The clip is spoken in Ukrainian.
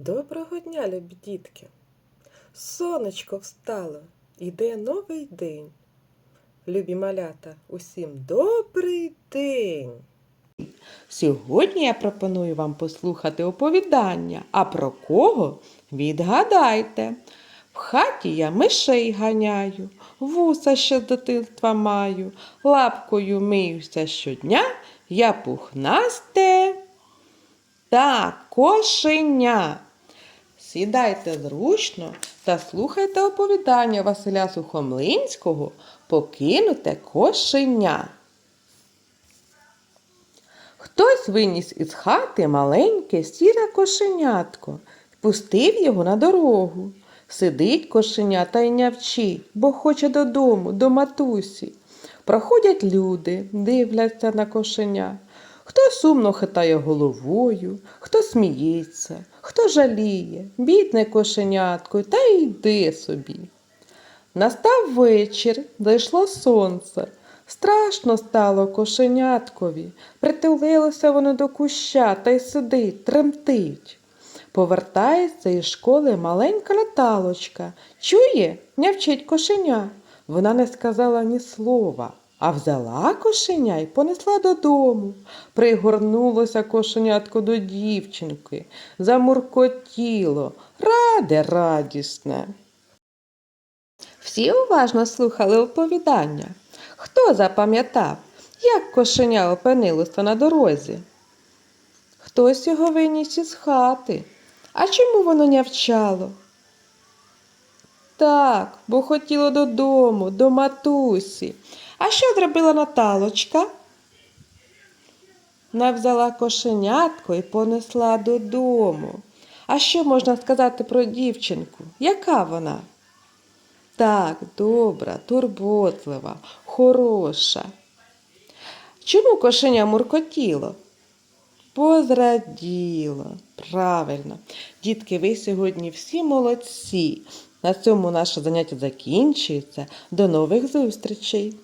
Доброго дня, любі дітки! Сонечко встало, іде новий день. Любі малята, усім добрий день! Сьогодні я пропоную вам послухати оповідання. А про кого? Відгадайте. В хаті я мишей ганяю, вуса ще з дитинства маю, лапкою миюся щодня, я пухнасте. Так, кошеня. Сідайте зручно та слухайте оповідання Василя Сухомлинського Покинуте кошеня. Хтось виніс із хати маленьке сіре кошенятко, пустив його на дорогу. Сидить кошеня та й нявчить, бо хоче додому, до матусі. Проходять люди, дивляться на кошеня. Хто сумно хитає головою, хто сміється, жаліє, бідне кошенятко, та йди собі. Настав вечір, зайшло сонце. Страшно стало кошеняткові. Притулилося воно до куща та й сидить, тремтить. Повертається із школи маленька леталочка. Чує, нявчить кошеня. Вона не сказала ні слова, а взяла кошеня й понесла додому. Пригорнулося кошенятко до дівчинки, замуркотіло, раде радісне. Всі уважно слухали оповідання. Хто запам'ятав, як кошеня опинилося на дорозі? Хтось його виніс із хати. А чому воно нявчало? Так, бо хотіло додому, до матусі. А що зробила Наталочка? Вона взяла кошенятко і понесла додому. А що можна сказати про дівчинку? Яка вона? Так, добра, турботлива, хороша. Чому кошеня муркотіло? Позраділо. Правильно. Дітки, ви сьогодні всі молодці. На цьому наше заняття закінчується. До нових зустрічей!